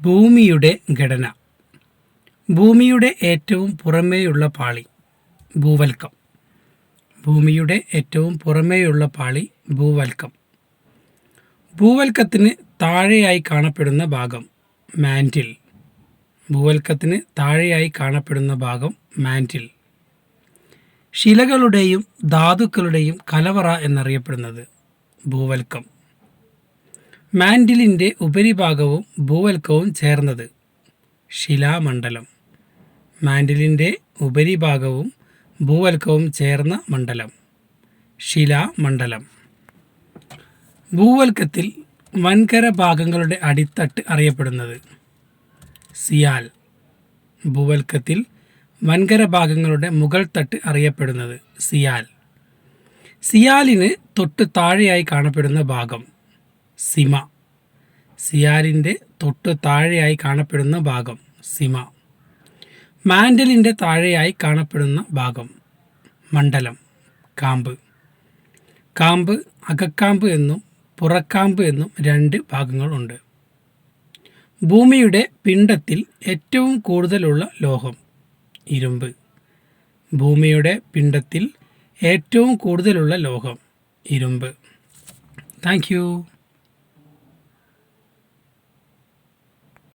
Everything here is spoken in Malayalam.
ഭൂമിയുടെ ഘടന. ഭൂമിയുടെ ഏറ്റവും പുറമേയുള്ള പാളി ഭൂവൽക്കം. ഭൂമിയുടെ ഏറ്റവും പുറമേയുള്ള പാളി ഭൂവൽക്കം. ഭൂവൽക്കത്തിന് താഴെയായി കാണപ്പെടുന്ന ഭാഗം മാന്റിൽ ഭൂവൽക്കത്തിന് താഴെയായി കാണപ്പെടുന്ന ഭാഗം മാന്റിൽ ശിലകളുടെയും ധാതുക്കളുടെയും കലവറ എന്നറിയപ്പെടുന്നത് ഭൂവൽക്കം. മാൻഡിലിന്റെ ഉപരിഭാഗവും ഭൂവൽക്കവും ചേർന്നത് ശിലാമണ്ഡലം. മാൻഡിലിന്റെ ഉപരിഭാഗവും ഭൂവൽക്കവും ചേർന്ന മണ്ഡലം. ശിലാമണ്ഡലം. ഭൂവൽക്കത്തിൽ വൻകര ഭാഗങ്ങളുടെ അടിത്തട്ട് അറിയപ്പെടുന്നത് സിയാൽ. ഭൂവൽക്കത്തിൽ വൻകര ഭാഗങ്ങളുടെ മുകൾ തട്ട് അറിയപ്പെടുന്നത് സിയാൽ. സിയാലിന് തൊട്ട് താഴെയായി കാണപ്പെടുന്ന ഭാഗം. സിമ. സിയാലിന്റെ തൊട്ട് താഴെയായി കാണപ്പെടുന്ന ഭാഗം സിമ. മാൻഡലിന്റെ താഴെയായി കാണപ്പെടുന്ന ഭാഗം മണ്ഡലം കാമ്പ്. കാമ്പ് അകക്കാമ്പ് എന്നും പുറക്കാമ്പ് എന്നും രണ്ട് ഭാഗങ്ങളുണ്ട് ഭൂമിയുടെ പിണ്ടത്തിൽ ഏറ്റവും കൂടുതലുള്ള ലോഹം ഇരുമ്പ്. ഭൂമിയുടെ പിണ്ടത്തിൽ ഏറ്റവും കൂടുതലുള്ള ലോഹം ഇരുമ്പ്. താങ്ക്